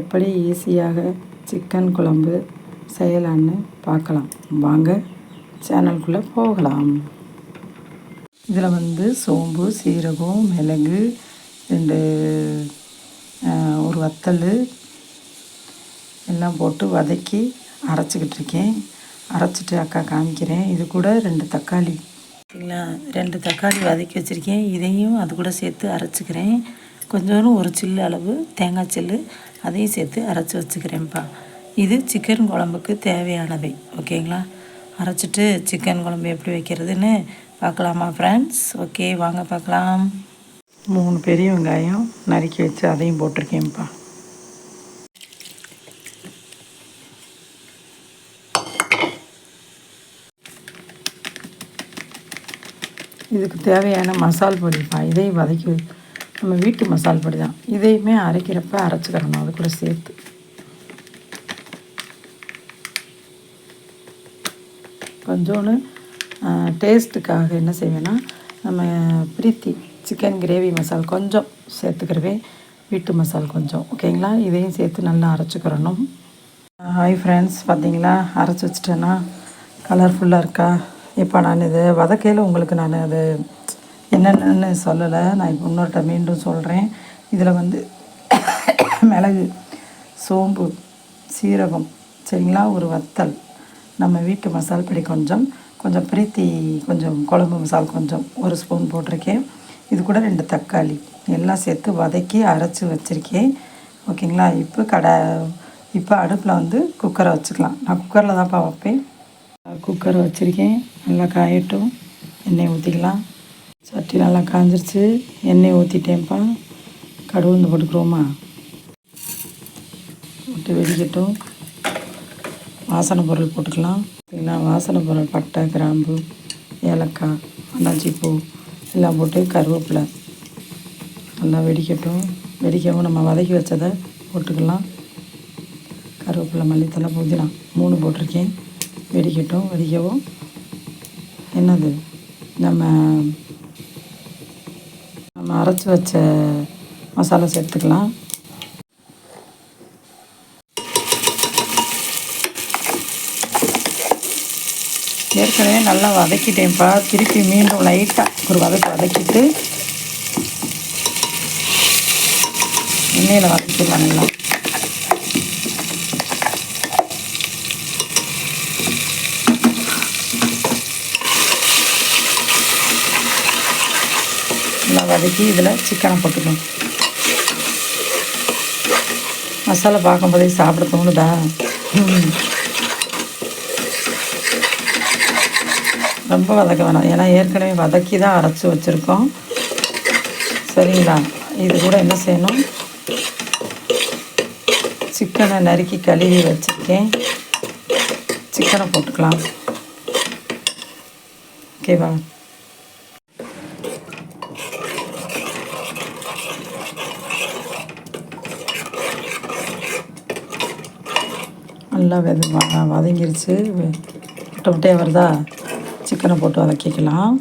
எப்படி ஈஸியாக சிக்கன் குழம்பு செய்யலான்னு பார்க்கலாம். வாங்க சேனலுக்குள்ளே போகலாம். இதில் வந்து சோம்பு சீரகம் மிளகு ரெண்டு ஒரு வத்தல் எல்லாம் போட்டு வதக்கி அரைச்சிக்கிட்டு இருக்கேன். அரைச்சிட்டு அக்கா காமிக்கிறேன். இது கூட ரெண்டு தக்காளி. சரிங்களா? ரெண்டு தக்காளி வதக்கி வச்சுருக்கேன். இதையும் அது கூட சேர்த்து அரைச்சிக்கிறேன். கொஞ்சோண்டு ஒரு சில்லு அளவு தேங்காய் சில்லு அதையும் சேர்த்து அரைச்சி வச்சுக்கிறேன்ப்பா. இது சிக்கன் குழம்புக்கு தேவையானவை ஓகேங்களா? அரைச்சிட்டு சிக்கன் குழம்பு எப்படி வைக்கிறதுன்னு பார்க்கலாமா ஃப்ரெண்ட்ஸ் ஓகே வாங்க பார்க்கலாம். மூணு பெரிய வெங்காயம் நறுக்கி வச்சு அதையும் போட்டிருக்கேன்ப்பா. இதுக்கு தேவையான மசால் பொடிப்பா இதையும் வதக்கி நம்ம வீட்டு மசால் பொடி தான் இதையுமே அரைக்கிறப்ப அரைச்சிக்கிறணும் அது கூட சேர்த்து. கொஞ்சோன்னு டேஸ்ட்டுக்காக என்ன செய்வேன்னா நம்ம பிரீத்தி சிக்கன் கிரேவி மசால் கொஞ்சம் சேர்த்துக்கிறவே வீட்டு மசால் கொஞ்சம். ஓகேங்களா? இதையும் சேர்த்து நல்லா அரைச்சிக்கிறணும் ஹாய் ஃப்ரெண்ட்ஸ் பார்த்தீங்களா அரைச்சி வச்சிட்டேன்னா கலர்ஃபுல்லாக இருக்கா? இப்போ நான் இது வதக்கையில் உங்களுக்கு நான் அது என்னென்னு சொல்லலை. நான் இப்போ இன்னொருட்ட மீண்டும் சொல்கிறேன் இதில் வந்து மிளகு சோம்பு சீரகம் சரிங்களா? ஒரு வத்தல். நம்ம வீட்டு மசால் பொடி கொஞ்சம் கொஞ்சம் பிரீத்தி கொஞ்சம் குழம்பு மசால் கொஞ்சம் ஒரு ஸ்பூன் போட்டிருக்கேன். இது கூட ரெண்டு தக்காளி. எல்லாம் சேர்த்து வதக்கி அரைச்சி வச்சுருக்கேன். ஓகேங்களா? இப்போ கடை இப்போ அடுப்பில் வந்து குக்கரை வச்சுக்கலாம். நான் குக்கரில் தான்ப்பா வைப்பேன். குக்கர் வச்சுருக்கேன். நல்லா காயட்டும். எண்ணெய் ஊற்றிக்கலாம் சட்டி நல்லா காஞ்சிருச்சு. எண்ணெய் ஊற்றிட்டேன்ப்பா கடுகு போட்டுக்கிறோமா? விட்டு வெடிக்கட்டும். வாசனை பொருள் போட்டுக்கலாம். பார்த்தீங்களா வாசனை பொருள் பட்டை கிராம்பு ஏலக்காய் அன்னாச்சி பூ எல்லாம் போட்டு கருவேப்பிலை நல்லா வெடிக்கட்டும். வெடிக்கவும் நம்ம வதக்கி வச்சதை போட்டுக்கலாம். கருவேப்பிலை மல்லித்தலை புதினா மூணு போட்டிருக்கேன். வெடிக்கட்டும் வெடிக்கவும். என்னது? நம்ம நம்ம அரைச்சி வச்ச மசாலா சேர்த்துக்கலாம். ஏற்கனவே நல்லா வதக்கிட்டேன்ப்பா. திருப்பி மீண்டும் லைட்டாக ஒரு வதக்கு வதக்கிட்டு எண்ணெயில் வதக்கிடலாம் நல்லா. வதக்கி இதில் சிக்கனை போட்டுக்கணும். மசாலா பார்க்கும்போதே சாப்பிட தோணுதா ரொம்ப வதக்க வேணாம். ஏன்னா ஏற்கனவே வதக்கி தான் அரைச்சி வச்சுருக்கோம். சரிங்களா? இது கூட என்ன செய்யணும்? சிக்கனை நறுக்கி கழுவி வச்சுருக்கேன். சிக்கனை போட்டுக்கலாம். ஓகேவா நல்லா வெது வதங்கிருச்சு. முட்டை முட்டையாக வருதா? சிக்கனை போட்டு வதக்கிக்கலாம்.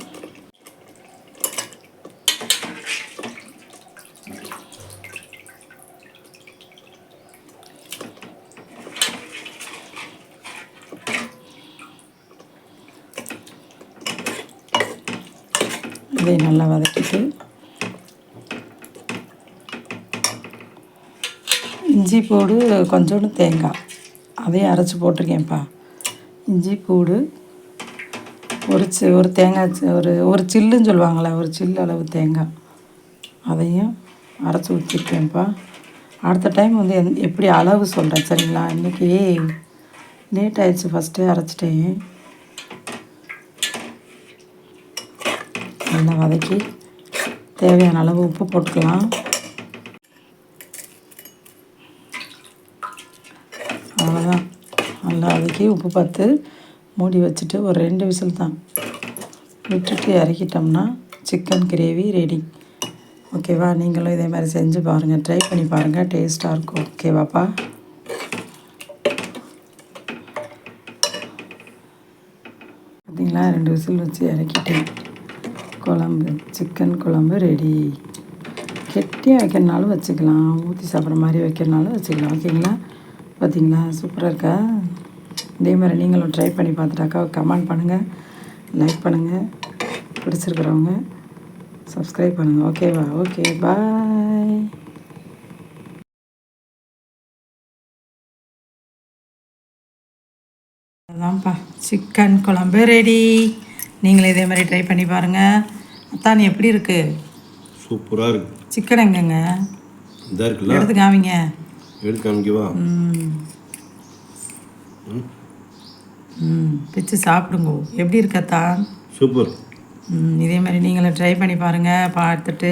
இதை நல்லா வதக்கிட்டு இஞ்சி பூடு கொஞ்சோண்டு தேங்காய். அதையும் அரைச்சி போட்டிருக்கேன்ப்பா. இஞ்சி பூடு ஒரு சி ஒரு தேங்காய் ஒரு ஒரு சில்லுன்னு சொல்லுவாங்களே ஒரு சில்லு அளவு தேங்காய். அதையும் அரைச்சி ஊற்றிருக்கேன்ப்பா அடுத்த டைம் வந்து எந் எப்படி அளவு சொல்கிறேன் சரிங்களா? இன்றைக்கி லேட் ஆயிடுச்சு ஃபஸ்ட்டே அரைச்சிட்டேன். நல்லா வதக்கி தேவையான அளவு உப்பு போட்டுக்கலாம் அவ்வளோதான் நல்லா வதக்கி உப்பு பார்த்து மூடி வச்சுட்டு ஒரு ரெண்டு விசில் தான். விட்டுட்டு இறக்கிட்டோம்னா சிக்கன் கிரேவி ரெடி ஓகேவா? நீங்களும் இதே மாதிரி செஞ்சு பாருங்கள் ட்ரை பண்ணி பாருங்கள் டேஸ்ட்டாக இருக்கும். ஓகேவாப்பா? பார்த்தீங்களா ரெண்டு விசில் வச்சு இறக்கிட்டேன். குழம்பு சிக்கன் குழம்பு ரெடி கெட்டியாக வைக்கிறனாலும் வச்சுக்கலாம். ஊற்றி சாப்பிட்ற மாதிரி வைக்கிறனாலும் வச்சுக்கலாம். ஓகேங்களா? பார்த்தீங்களா சூப்பராக இருக்கா? இதே மாதிரி நீங்களும் ட்ரை பண்ணி பார்த்துட்டாக்கா கமெண்ட் பண்ணுங்கள் லைக் பண்ணுங்கள் பிடிச்சிருக்கிறவங்க சப்ஸ்கிரைப் பண்ணுங்கள் ஓகேவா ஓகே பாய் அதான்ப்பா சிக்கன் குழம்பு ரெடி நீங்களும் இதே மாதிரி ட்ரை பண்ணி பாருங்கள் அத்தான் எப்படி இருக்குது சூப்பராக இருக்கு. சிக்கன் எங்கங்க? இதாக இருக்குல்ல? எடுத்து காமிங்க. எடுத்து காமிக்கவா? ம். ம் பிச்சு சாப்பிடுங்க. எப்படி இருக்கத்தான் சூப்பர். ம், இதே மாதிரி நீங்களும் ட்ரை பண்ணி பாருங்கள் பார்த்துட்டு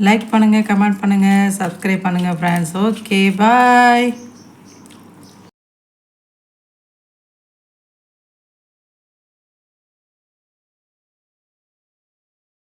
லைக் பண்ணுங்கள் கமெண்ட் பண்ணுங்கள் சப்ஸ்கிரைப் பண்ணுங்கள் ஃப்ரெண்ட்ஸ் ஓகே பாய்